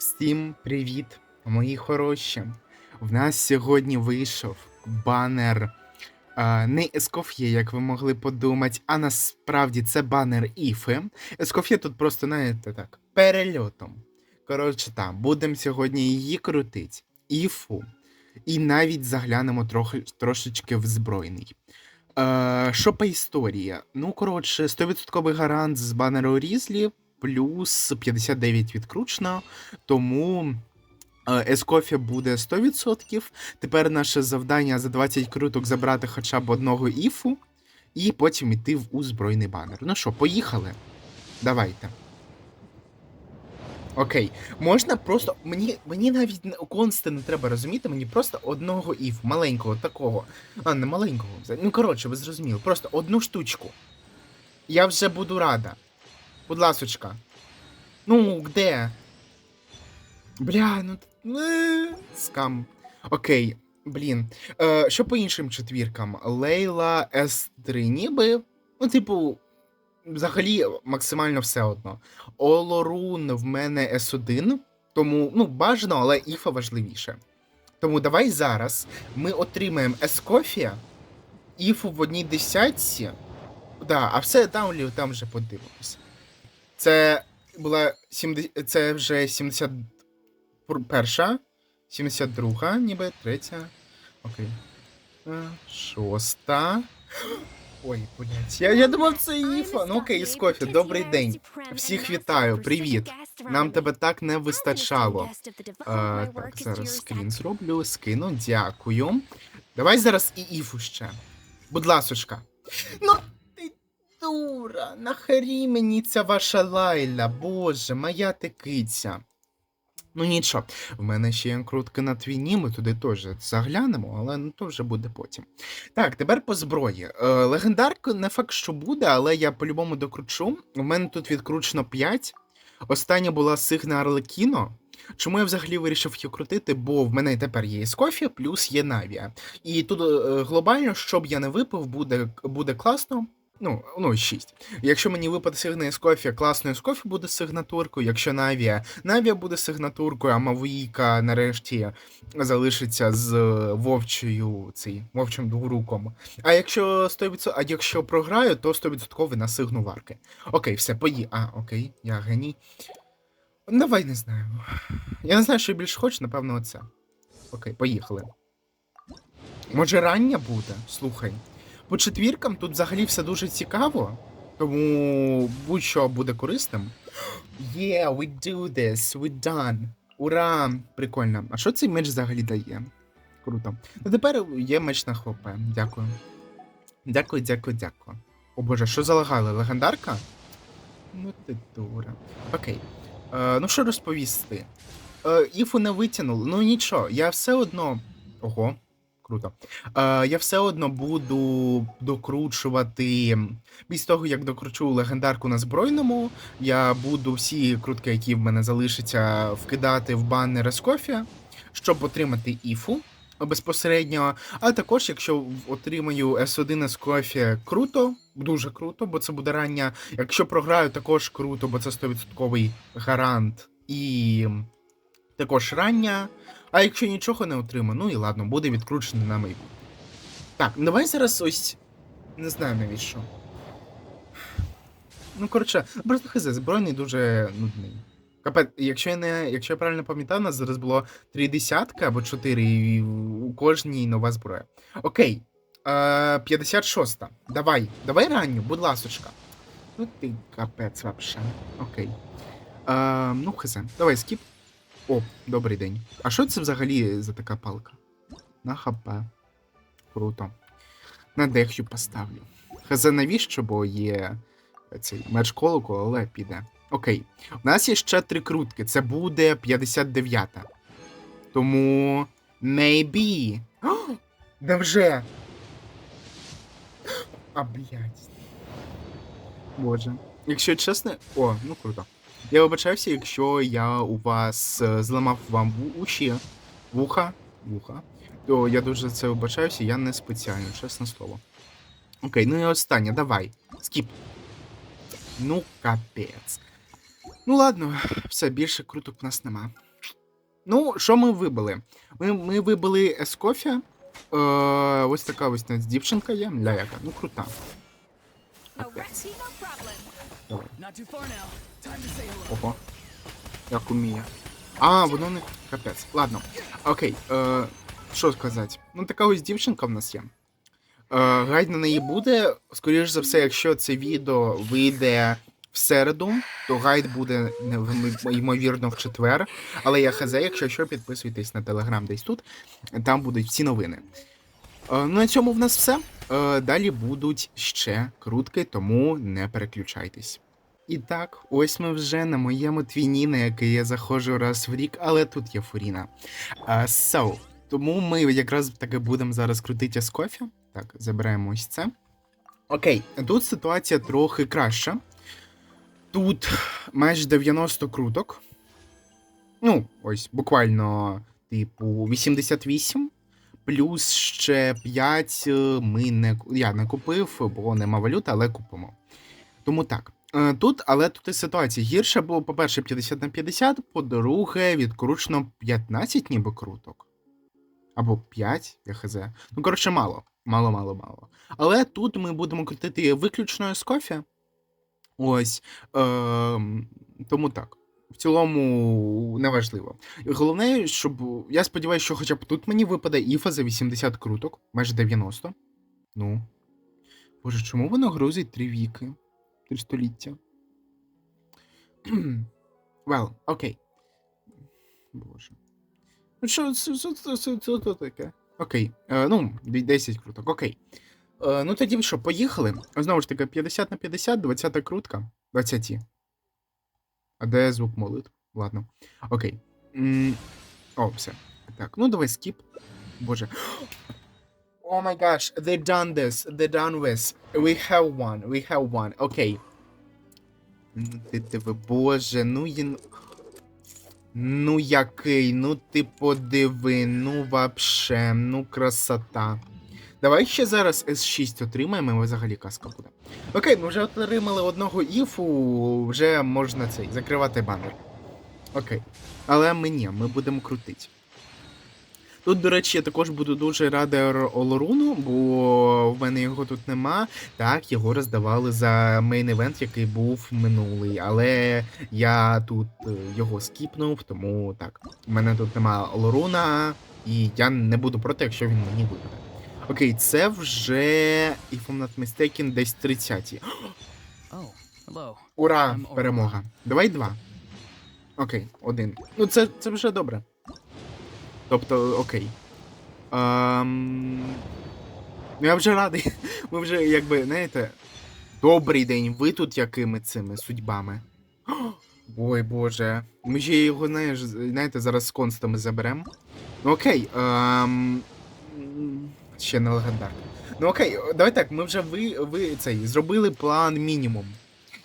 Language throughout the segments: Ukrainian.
Всім привіт, мої хороші. В нас сьогодні вийшов банер а, не Ескоф'є, як ви могли подумати, а насправді це банер Іфи. Ескоф'є тут просто, знаєте, так, перельотом. Коротше, там, будемо сьогодні її крутити. Іфу. І навіть заглянемо трохи, трошечки в збройний. Е, що по історії? Ну, коротше, 100% гарант з банеру Різлі, плюс 59 відкручено. Тому е, Ескофія буде 100%. Тепер наше завдання за 20 круток забрати хоча б одного іфу, і потім йти в узброєний банер. Ну що, поїхали? Давайте. Окей, можна просто. Мені, мені навіть консти не треба розуміти, мені просто одного іфу, маленького такого. А, не маленького. Ну, коротше, ви зрозуміли. Просто одну штучку. Я вже буду рада. Будь ласочка. Ну, де? Бля, ну. е, Скам. Окей, блін. Е, що по іншим четвіркам? Лейла С3 ніби. Ну, типу, взагалі максимально все одно. Олорун в мене С1, тому, ну, бажано, але Іфа важливіше. Тому давай зараз ми отримаємо Ескофія, Іфу в одній десятці. Да, а все там, там вже подивимося. Це була 70, це вже 71, 72, ніби третя. Окей. Е, Шоста. Ой, блядь. Я, я думав, це Іфа. Ну окей, із кофі, добрий день. Всіх вітаю, привіт. Нам тебе так не вистачало. А, так, зараз скрін зроблю, скину, дякую. Давай зараз і Іфу ще. Будь ласочка. Ну дура, нахарі мені ця ваша лайла, боже, моя ти киця. Ну нічого, в мене ще є крутки на твіні, ми туди теж заглянемо, але ну, то вже буде потім. Так, тепер по зброї. Е, легендарка не факт, що буде, але я по-любому докручу. У мене тут відкручено 5. Остання була Сигна Арлекіно. Чому я взагалі вирішив її крутити? Бо в мене тепер є Ескофія, плюс є Навія. І тут е, глобально, щоб я не випив, буде, буде класно. Ну, ну, 6. Якщо мені випаде сигна Ескофія, класно Ескофія буде сигнатуркою. Якщо Навія, Навія буде сигнатуркою, а Мавуїка нарешті залишиться з е, вовчою цей, вовчим двуруком. А якщо 100%, а якщо програю, то 100% на сигну варки. Окей, все, пої. А, окей, я геній. Давай не знаю. Я не знаю, що я більше хочу, напевно, оце. Окей, поїхали. Може, рання буде? Слухай. По четвіркам тут взагалі все дуже цікаво, тому будь-що буде корисним. Yeah, we do this, we done. Ура! Прикольно. А що цей меч взагалі дає? Круто. Ну тепер є меч на ХП. Дякую. Дякую, дякую, дякую. О боже, що залагали? Легендарка? Ну ти дура. Окей. Е, ну що розповісти? Е, Іфу не витягнули. Ну нічого, я все одно. Ого, круто. Е, я все одно буду докручувати. Після того, як докручу легендарку на збройному, я буду всі крутки, які в мене залишаться, вкидати в баннер Ескофія, щоб отримати іфу безпосередньо. А також, якщо отримаю S1 Ескофія, круто, дуже круто, бо це буде рання. Якщо програю, також круто, бо це 100% гарант. І також рання. А якщо нічого не отримаю, ну і ладно, буде відкручений на майбутнє. Так, давай зараз ось. Не знаю навіщо. Ну, коротше, просто хз, збройний дуже нудний. Капець, якщо я не. Якщо я правильно пам'ятаю, у нас зараз було три десятки або чотири, і у кожній нова зброя. Окей. Е, 56. Давай, давай ранню, будь ласочка. Ну ти капець вообще. Окей. Е, ну, хз. Давай, скіп. О, добрий день. А що це взагалі за така палка? На ХП. Круто. На дехю поставлю. Хз навіщо, бо є цей меч колоку, але піде. Окей. У нас є ще три крутки. Це буде 59-та. Тому. Maybe. О, Невже? А, блядь. Боже. Якщо чесно. О, ну круто. Я вибачаюся, якщо я у вас е, зламав вам уші, вуха, вуха, то я дуже за це вибачаюся, я не спеціально, чесне слово. Окей, ну і останнє, давай. Скіп. Ну, капець. Ну ладно, все, більше круток в нас нема. Ну, що ми вибили? Ми, ми вибили Ескофія. Е, ось така ось дівчинка є. Ля яка. Ну, крута. Ого. Як уміє. А, воно не капець. Ладно. Окей. Е, що сказати? Ну, така ось дівчинка в нас є. Е, гайд на неї буде. Скоріш за все, якщо це відео вийде в середу, то гайд буде ймовірно в четвер. Але я хз, якщо що, підписуйтесь на телеграм десь тут. Там будуть всі новини. Е, ну, на цьому в нас все. Е, далі будуть ще крутки, тому не переключайтесь. І так, ось ми вже на моєму твіні, на який я заходжу раз в рік, але тут є Фуріна. Uh, so, тому ми якраз таки будемо зараз крутити з кофі. Так, забираємо ось це. Окей, тут ситуація трохи краща. Тут майже 90 круток. Ну, ось, буквально, типу, 88. Плюс ще 5 ми не я не купив, бо нема валюти, але купимо. Тому так. Е, Тут, але тут і ситуація гірша, бо, по-перше, 50 на 50, по-друге, відкручено 15 ніби круток. Або 5, я хз. Ну, коротше, мало. Мало, мало, мало. Але тут ми будемо крутити виключно з кофе. Ось. Е, тому так. В цілому неважливо. Головне, щоб. Я сподіваюся, що хоча б тут мені випаде іфа за 80 круток, майже 90. Ну. Боже, чому воно грузить три віки? Три століття. well, окей. Боже. Ну що, це, це таке? Окей. Е, ну, 10 круток, окей. Е, ну тоді що, поїхали. Знову ж таки, 50 на 50, 20 крутка. 20. А де звук молитв? Ладно. Окей. О, все. Так, ну давай скіп. Боже. Oh my gosh, they done this. They done this. We have one. We have one. Окей. Ти диви, боже, ну їн. Ну який, ну ти подиви, ну вообще, ну красота. Давай ще зараз S6 отримаємо, і взагалі казка буде. Окей, ми вже отримали одного іфу, вже можна цей закривати банер. Окей. Але ми ні, ми будемо крутити. Тут, до речі, я також буду дуже радий Олоруну, бо в мене його тут нема. Так, його роздавали за мейн івент, який був минулий, але я тут е, його скіпнув, тому так. У мене тут нема Олоруна, і я не буду проти, якщо він мені випаде. Окей, це вже, if I'm not mistaken, десь 30. Oh. Ура! Ем. Перемога. Давай два. Окей, один. Ну, це, це вже добре. Тобто, окей. Ем... Ну, я вже радий. Ми вже, якби, знаєте. Добрий день, ви тут якими цими судьбами. Ой, боже. Ми ж його, знаєш, знаєте, зараз з констами заберемо. Ну окей. Ем... Ще не легендарка. Ну окей, давай так, ми вже ви, ви цей, зробили план мінімум.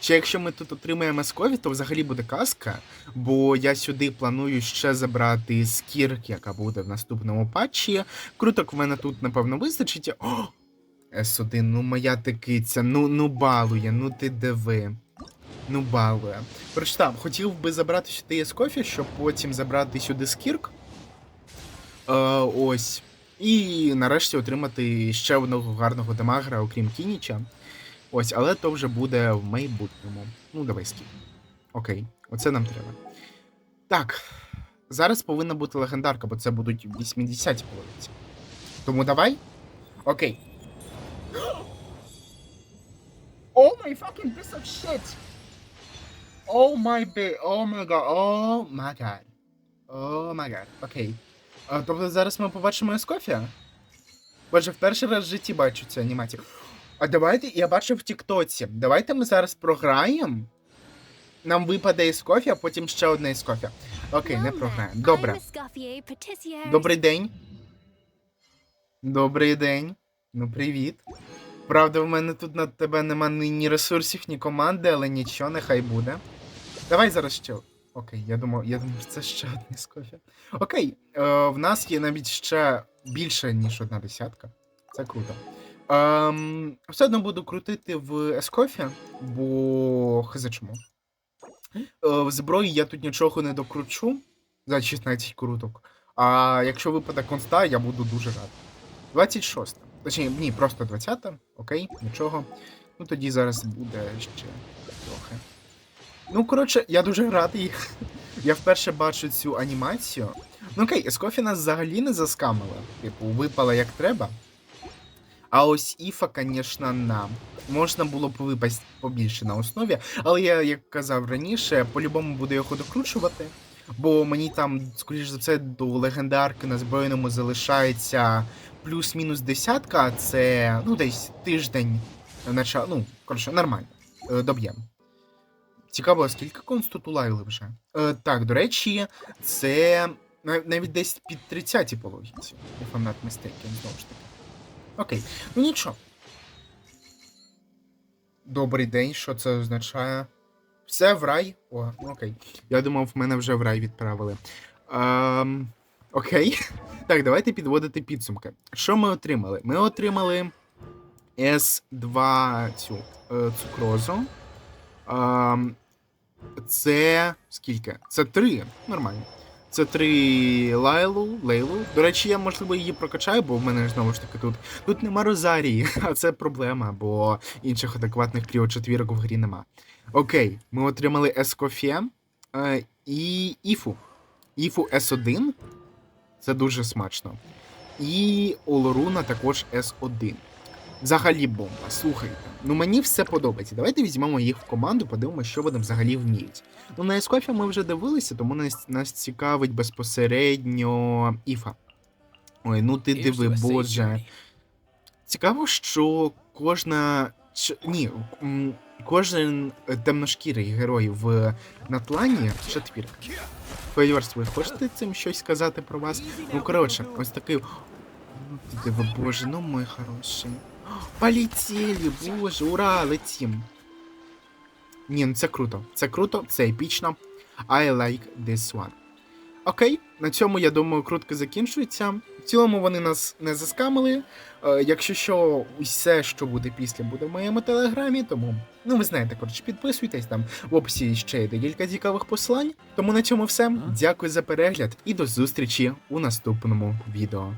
Ще якщо ми тут отримаємо скові, то взагалі буде казка, бо я сюди планую ще забрати скірк, яка буде в наступному патчі. Круток в мене тут, напевно, вистачить. О! С1, ну моя ти киця, ну, ну балує, ну ти диви. Ну балує. Там, хотів би забрати сюди Ескофі, щоб потім забрати сюди скірк. Е, ось. І нарешті отримати ще одного гарного демагра, окрім Кініча. Ось, але то вже буде в майбутньому. Ну, давай скіп. Окей, оце нам треба. Так. Зараз повинна бути легендарка, бо це будуть 80-ті половиці. Тому давай. Окей. Oh my fucking piece of shit! Oh my ba... Oh my god, oh my god. Oh my god. Окей. А, тобто зараз ми побачимо Ескофія? Боже, в перший раз в житті бачу цю анімацію. А давайте, я бачив в Тіктоці. Давайте ми зараз програємо. Нам випаде із кофі, а потім ще одне із кофі. Окей, не програємо. Добре. Добрий день. Добрий день. Ну, привіт. Правда, в мене тут на тебе нема ні ресурсів, ні команди, але нічого, нехай буде. Давай зараз ще. Окей, я думав, я думав, це ще одне з кофі. Окей, е, в нас є навіть ще більше, ніж одна десятка. Це круто. Ем, все одно буду крутити в Ескофі, бо хз чому. Е, в зброї я тут нічого не докручу. за 16 круток. А якщо випаде конста, я буду дуже радий. 26. Точніше, ні, просто 20. Окей, нічого. Ну тоді зараз буде ще трохи. Ну, коротше, я дуже радий. Я вперше бачу цю анімацію. Ну окей, Ескофі нас взагалі не заскамила. Типу, випала як треба. А ось Іфа, звісно, нам. Можна було б випасть побільше на основі, але я, як казав раніше, по-любому буду його докручувати. Бо мені там, скоріш за все, до легендарки на збройному залишається плюс-мінус десятка, це ну десь тиждень ну, коротше, нормально. Е, Доб'ємо. Цікаво, скільки конститулайли вже? Е, так, до речі, це навіть десь під 30 по логіці. Not mistaken, знову ж таки. Окей, ну нічого. Добрий день, що це означає? Все в рай? О, ну окей. Я думав, мене вже в рай відправили. Ем, окей. Так, давайте підводити підсумки. Що ми отримали? Ми отримали S2 цю е, цукрозу. Це скільки? Це три. Нормально. Це три лайлу, лейлу. До речі, я можливо її прокачаю, бо в мене знову ж таки тут. Тут нема Розарії, а це проблема, бо інших адекватних кріочетвірок в грі нема. Окей, ми отримали Ескофє е, і Іфу. Іфу С1. Це дуже смачно. І Олоруна також С1. Взагалі бомба. Слухайте. Ну мені все подобається. Давайте візьмемо їх в команду, подивимося, що вони взагалі вміють. Ну, на Ескофі ми вже дивилися, тому нас, нас цікавить безпосередньо Іфа. Ой, ну ти диви, боже. Цікаво, що кожна. ч- Ні, кожен темношкірий герой в Натлані четвірка. Фейверс, ви хочете цим щось сказати про вас? Ну, коротше, ось такий. Ну, ти диви, боже, ну мой хороший. Полетіли, боже, ура, летім. Ні, ну це круто. Це круто, це епічно. I like this one. Окей, на цьому, я думаю, крутка закінчується. В цілому вони нас не заскамили. Е, якщо що, усе, що буде після, буде в моєму телеграмі, тому ну ви знаєте, коротше, підписуйтесь там в описі ще є декілька цікавих посилань. Тому на цьому все. Дякую за перегляд і до зустрічі у наступному відео.